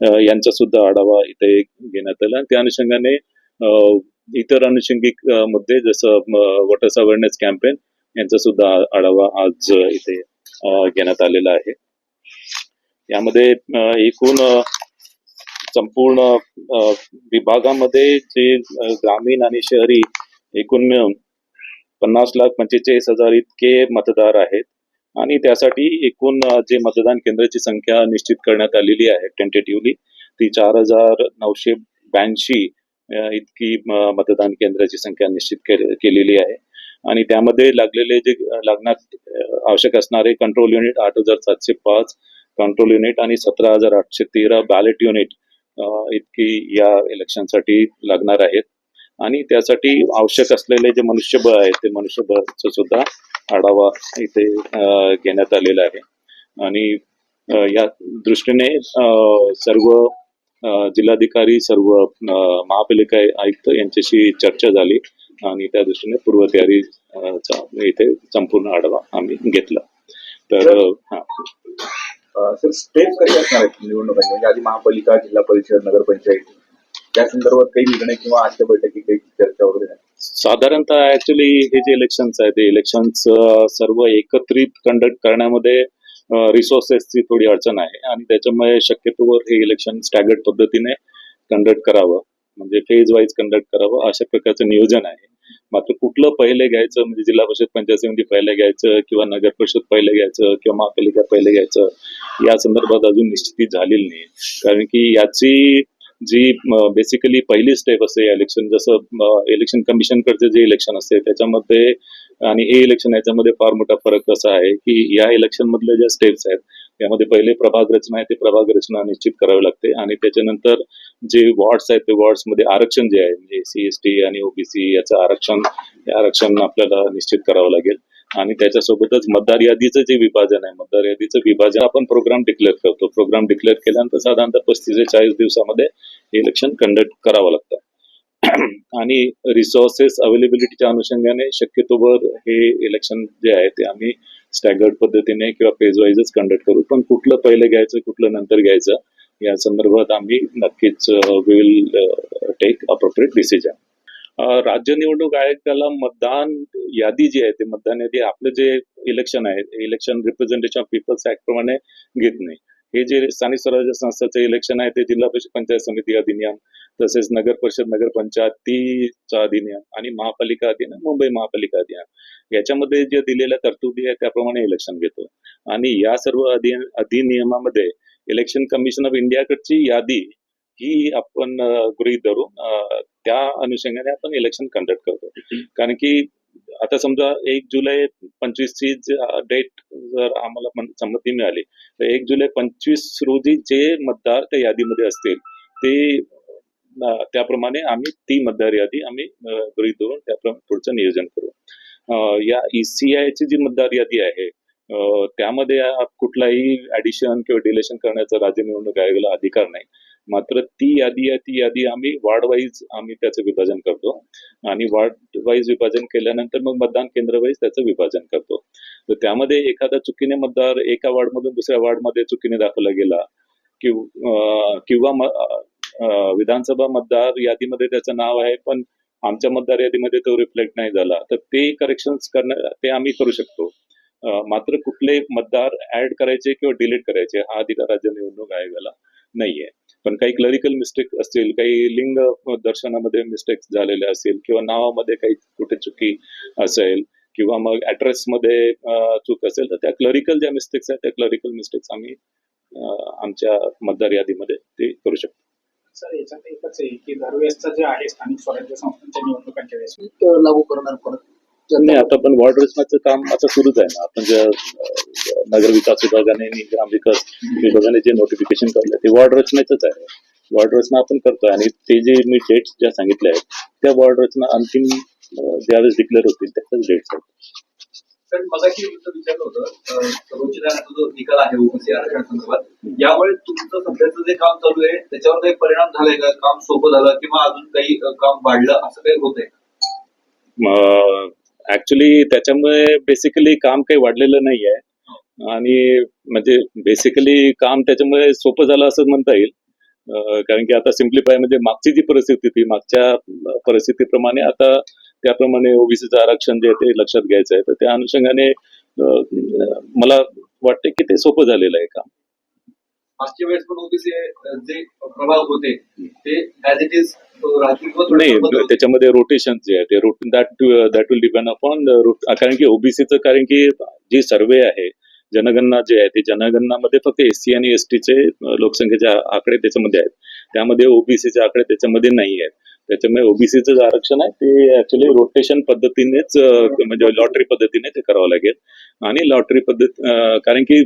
यांचा सुद्धा आढावा इथे घेण्यात आला. त्या अनुषंगाने इतर अनुषंगिक मुद्दे जसं वॉटर्स अवेअरनेस कॅम्पेन यांचा सुद्धा आढावा आज इथे घेण्यात आलेला आहे. यामध्ये एकूण संपूर्ण विभागामध्ये जे ग्रामीण आणि शहरी एकूण मिळून पन्नास लाख पंचेचाळीस हजार इतके मतदार आहेत. आणि त्यासाठी एकूण जे मतदान केंद्राची संख्या निश्चित करण्यात आलेली आहे टेंटेटिव्हली ती चार हजार नऊशे ब्याऐंशी इतकी मतदान केंद्राची संख्या निश्चित के- केलेली आहे. आणि त्यामध्ये लागलेले जे अ, लागण्यात आवश्यक असणारे कंट्रोल युनिट आठ हजार सातशे पाच कंट्रोल युनिट आणि सतरा हजार आठशे तेरा बॅलेट युनिट इतकी या इलेक्शनसाठी लागणार आहेत. आणि त्यासाठी आवश्यक असलेले जे मनुष्यबळ आहे ते मनुष्यबळाचा सुद्धा आढावा इथे घेण्यात आलेला आहे. आणि या दृष्टीने सर्व जिल्हाधिकारी सर्व महापालिका आयुक्त यांच्याशी चर्चा झाली आणि त्या दृष्टीने पूर्वतयारी इथे संपूर्ण आढावा आम्ही घेतला. तर हा. सर स्टेप कशा असणार आहेत निवडणुकांचे म्हणजे आधी महापालिका जिल्हा परिषद नगरपंचायत या संदर्भात काही निर्णय किंवा आजच्या बैठकीत काही चर्चा वगैरे साधारणतः ऍक्च्युली हे जे इलेक्शन्स आहेत ते इलेक्शन्स सर्व एकत्रित कंडक्ट करण्यामध्ये रिसोर्सेसची थोडी अडचण आहे. आणि त्याच्यामुळे शक्यतोवर हे इलेक्शन स्टॅगर्ड पद्धतीने कंडक्ट करावं. म्हणजे फेज वाईज कंडक्ट करावं अशा प्रकारचं नियोजन आहे. मात्र कुठलं पहिले घ्यायचं म्हणजे जिल्हा परिषद पंचायत समिती पहिले घ्यायचं किंवा नगर परिषद पहिले घ्यायचं किंवा महापालिका पहिले घ्यायचं या संदर्भात अजून निश्चिती झालेली नाही. कारण की याची जी बेसिकली पहिली स्टेप असते इलेक्शन जसं इलेक्शन कमिशनकडचे जे इलेक्शन असते त्याच्यामध्ये आणि हे इलेक्शन याच्यामध्ये फार मोठा फरक कसा आहे की या इलेक्शन मधल्या ज्या स्टेप्स आहेत त्यामध्ये पहिले प्रभाग रचना आहे ते प्रभाग रचना निश्चित करावी लागते आणि त्याच्यानंतर जे वॉर्ड्स आहेत ते वॉर्ड्समध्ये आरक्षण जे आहे म्हणजे सी एस टी आणि ओबीसी याचं आरक्षण आरक्षण आपल्याला निश्चित करावं लागेल. आणि त्याच्यासोबतच मतदार यादीचं जे विभाजन आहे मतदार यादीचं विभाजन आपण प्रोग्राम डिक्लेअर करतो. प्रोग्राम डिक्लेअर केल्यानंतर साधारणतः पस्तीस ते चाळीस दिवसामध्ये इलेक्शन कंडक्ट करावं लागतं. आणि रिसोर्सेस अवेलेबिलिटीच्या अनुषंगाने शक्यतोवर हे इलेक्शन जे आहे ते आम्ही स्टॅगर्ड पद्धतीने किंवा फेज वाईजच कंडक्ट करू. पण कुठलं पहिलं घ्यायचं कुठलं नंतर घ्यायचं या संदर्भात आम्ही नक्कीच विल टेक अप्रोप्रिएट डिसिजन राज्य निवडणूक आयोगाला मतदान यादी जी आहे ते मतदान यादी आपलं जे इलेक्शन आहे election representation of people's act प्रमाणे घेत नाही. हे जे स्थानिक स्वराज्य संस्थाचे इलेक्शन आहे ते जिल्हा परिषद पंचायत समिती अधिनियम तसेच नगर परिषद नगर पंचायतीचा अधिनियम आणि महापालिका अधिनियम मुंबई महापालिका अधिनियम. याच्यामध्ये जे दिलेल्या तरतुदी आहे त्याप्रमाणे इलेक्शन घेतो. आणि या सर्व अधि अधिनियमामध्ये इलेक्शन कमिशन ऑफ इंडियाकडची यादी ही आपण गृहीत धरून त्या अनुषंगाने आपण इलेक्शन कंडक्ट करतो. कारण की आता समजा एक जुलै पंचवीसची डेट जर आम्हाला संमती मिळाली तर एक जुलै पंचवीस रोजी जे मतदार त्या यादीमध्ये असतील ते त्याप्रमाणे आम्ही ती मतदार यादी आम्ही गृहीत धरून त्याप्रमाणे पुढचं नियोजन करू. या ECI ची जी मतदार यादी आहे त्यामध्ये कुठलाही ऍडिशन किंवा डिलेशन करण्याचा राज्य निवडणूक आयोगाला अधिकार नाही. मात्र ती यादी आहे ती यादी आम्ही वार्ड वाईज आम्ही त्याचं विभाजन करतो. आणि वार्ड वाईज विभाजन केल्यानंतर मग मतदान केंद्र वाईज त्याचं विभाजन करतो. तर त्यामध्ये एखादा चुकीने मतदार एका वार्डमधून दुसऱ्या वार्डमध्ये चुकीने दाखवला गेला किंवा अं, किंवा विधानसभा मतदार यादीमध्ये त्याचं नाव आहे पण आमच्या मतदार यादीमध्ये तो रिफ्लेक्ट नाही झाला. तर ते करेक्शन करणं ते आम्ही करू शकतो. मात्र कुठले मतदार ऍड करायचे किंवा डिलीट करायचे हा अधिकार राज्य निवडणूक आयोगाला. नाहीये. पण काही क्लरिकल मिस्टेक असतील काही लिंग दर्शनामध्ये मिस्टेक्स झालेले असतील किंवा नावामध्ये काही कुठे चुकी असेल किंवा मग ऍड्रेस मध्ये अं, चूक असेल तर त्या क्लरिकल ज्या मिस्टेक्स आहेत त्या क्लरिकल मिस्टेक्स आम्ही आमच्या मतदार यादीमध्ये ते करू शकतो. सर याच्यात एकच आहे की दरवेळेसचं जे आहे स्थानिक स्वराज्य संस्थांच्या निवडणुकांच्या वेळेस. लागू करणार परत. नाही आता पण वॉर्ड रचनाचं काम आता सुरूच आहे ना. आपण ज्या नगर विकास विभागाने आणि ग्राम विकास विभागाने जे नोटिफिकेशन काढलं ते वॉर्ड रचनेचंच आहे. वॉर्ड रचना आपण करतोय. आणि ते जे मी डेट्स ज्या सांगितल्या आहेत त्या वॉर्ड रचना अंतिम ज्यावेळेस डिक्लेअर होतील त्याच्याच डेट्स आहेत. होतं. निकाल आहे ओबीसी आरक्षण संदर्भात यामुळे तुमचं सध्याचं जे काम चालू आहे त्याच्यावर काही परिणाम झालाय का? काम सोपं झालं किंवा अजून काही काम वाढलं? असं काही होतंय ऍक्च्युली त्याच्यामुळे बेसिकली काम काही वाढलेलं नाही आहे आणि म्हणजे बेसिकली काम त्याच्यामुळे सोपं झालं असं म्हणता येईल. कारण की आता सिम्प्लिफाय म्हणजे मागची जी परिस्थिती होती मागच्या परिस्थितीप्रमाणे आता त्याप्रमाणे ओबीसीचं आरक्षण जे आहे ते लक्षात घ्यायचं आहे. तर त्या अनुषंगाने मला वाटतं की ते सोपं झालेलं आहे काम. मागच्या वेळेस पण ओबीसी जे प्रभाग होते ते ऍज इट इज नाही. त्याच्यामध्ये रोटेशन जे आहे ते that that will depend upon कारण की ओबीसीचं कारण की जी सर्वे आहे जनगणना जे आहे ते जनगणनामध्ये फक्त एस सी आणि एस टीचे लोकसंख्येचे आकडे त्याच्यामध्ये आहेत त्यामध्ये ओबीसीचे आकडे त्याच्यामध्ये नाही आहेत त्याच्यामुळे ओबीसीचं जे आरक्षण आहे ते ऍक्च्युली रोटेशन पद्धतीनेच म्हणजे लॉटरी पद्धतीने ते करावं लागेल. आणि लॉटरी पद्धत कारण की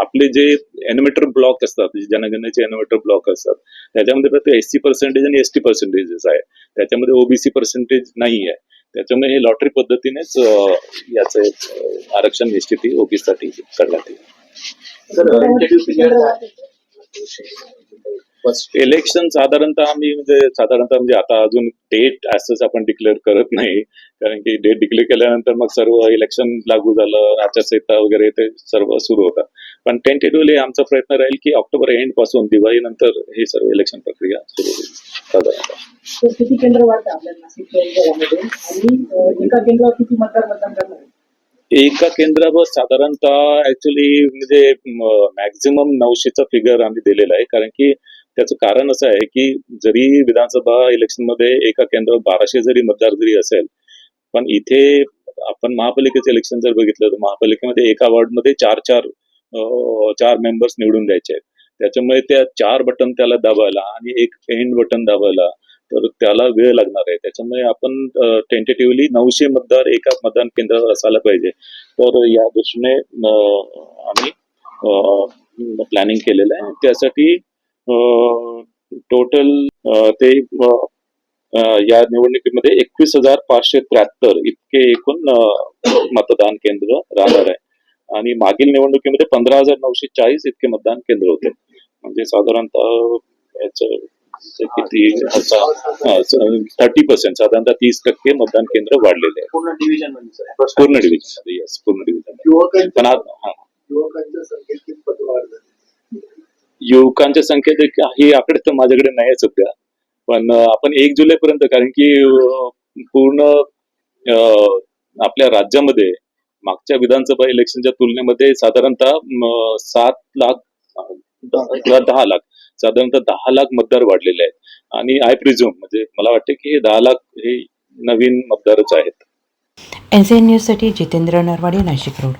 आपले जे एनिमेटर ब्लॉक असतात जनगणनेचे एनिमेटर ब्लॉक असतात त्याच्यामध्ये फक्त एससी पर्सेंटेज आणि एस टी पर्सेंटेजेस आहे. त्याच्यामध्ये ओबीसी पर्सेंटेज नाही आहे. त्याच्यामुळे हे लॉटरी पद्धतीनेच अं, याचं आरक्षण निश्चिती ओबीसीसाठी करण्यात येईल. इलेक्शन साधारणतः आम्ही म्हणजे साधारणतः म्हणजे आता अजून डेट असंच आपण डिक्लेअर करत नाही. कारण की डेट डिक्लेअर केल्यानंतर मग सर्व इलेक्शन लागू झालं आचारसंहिता वगैरे ते सर्व सुरू होतं पण टेंटेटिव्हली आमचा प्रयत्न राहील की ऑक्टोबर एंडपासून दिवाळीनंतर ही सर्व इलेक्शन प्रक्रिया सुरू होईल. साधारणतः? एका केंद्रावर साधारणतः ऍक्च्युली म्हणजे मॅक्झिमम नऊशेचा फिगर आम्ही दिलेला आहे. कारण की त्याचं कारण असं आहे की जरी विधानसभा इलेक्शनमध्ये एका केंद्रावर बाराशे जरी मतदार जरी असेल पण इथे आपण महापालिकेचं इलेक्शन जर बघितलं तर महापालिकेमध्ये एका वॉर्डमध्ये चार चार चार मेंबर्स निवडून द्यायचे आहेत. त्याच्यामुळे त्या चार बटन त्याला दाबायला आणि एक एंड बटन दाबायला तर त्याला वेळ लागणार आहे. त्याच्यामुळे आपण टेंटेटिव्हली नऊशे मतदार एका मतदान केंद्रावर असायला पाहिजे. तर या दृष्टीने आम्ही प्लॅनिंग केलेलं आहे. त्यासाठी टोटल ते या निवडणुकीमध्ये एकवीस हजार पाचशे त्र्याहत्तर इतके एकूण मतदान केंद्र राहणार आहे. आणि मागील निवडणुकीमध्ये पंधरा हजार नऊशे चाळीस इतके मतदान केंद्र होते. म्हणजे साधारणतः याचं किती थर्टी पर्सेंट साधारणतः तीस टक्के मतदान केंद्र वाढलेले आहे. पूर्ण डिव्हिजन येस पूर्ण डिव्हिजन पण आता हा युवकांच्या संख्येत कितपत वाढ झाली युवकांच्या संख्येत हे आकडे तर माझ्याकडे नाही आहे सध्या. पण आपण एक जुलै पर्यंत कारण की पूर्ण आपल्या राज्यामध्ये मागच्या विधानसभा इलेक्शनच्या तुलनेमध्ये साधारणतः सात लाख किंवा दहा लाख साधारणतः दहा लाख मतदार वाढलेले आहेत. आणि आय प्रिझ्युम म्हणजे मला वाटतं की हे दहा लाख हे नवीन मतदारच आहेत. एन सी एन न्यूजसाठी जितेंद्र नरवाडे नाशिक रोड.